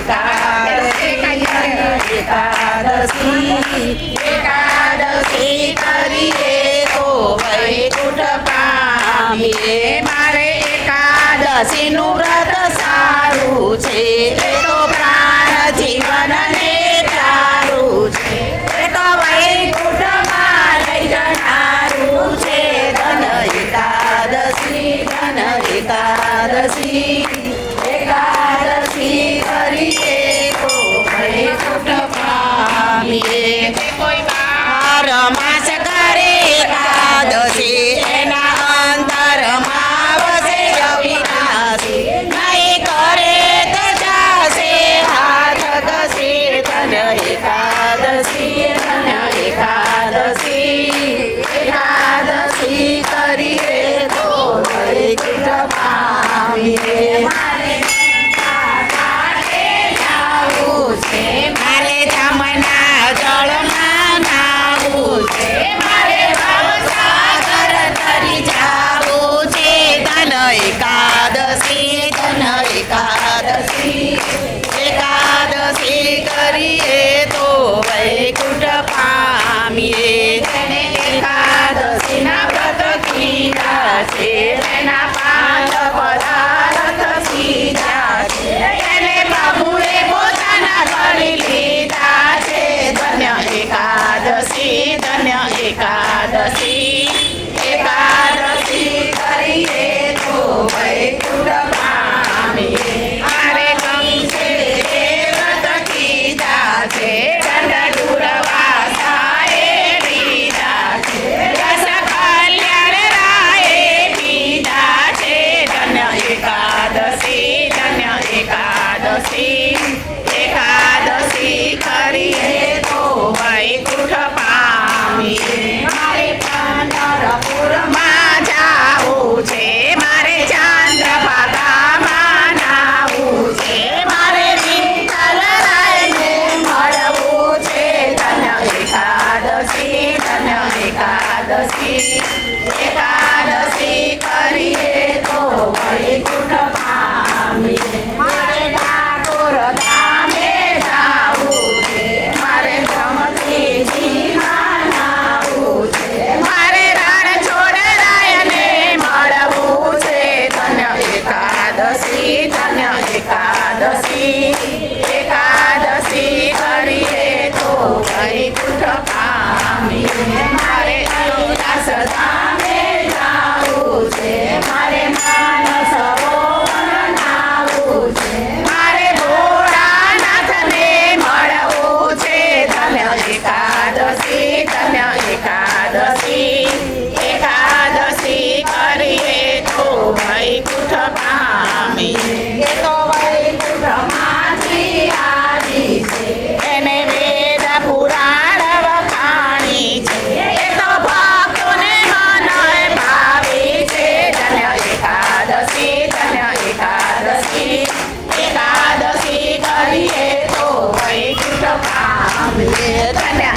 एकादशी एकादशी રાણી એ તો વૈકુંઠમાંથી આવી છે એને વેદ પુરાણ વખાણી છે. એ તો ભક્તોને મનય ભાવે છે. ધન્ય એકાદશી ધન્ય એકાદશી. એકાદશી કરીએ તો વૈકુંઠ પામીએ ધન્ય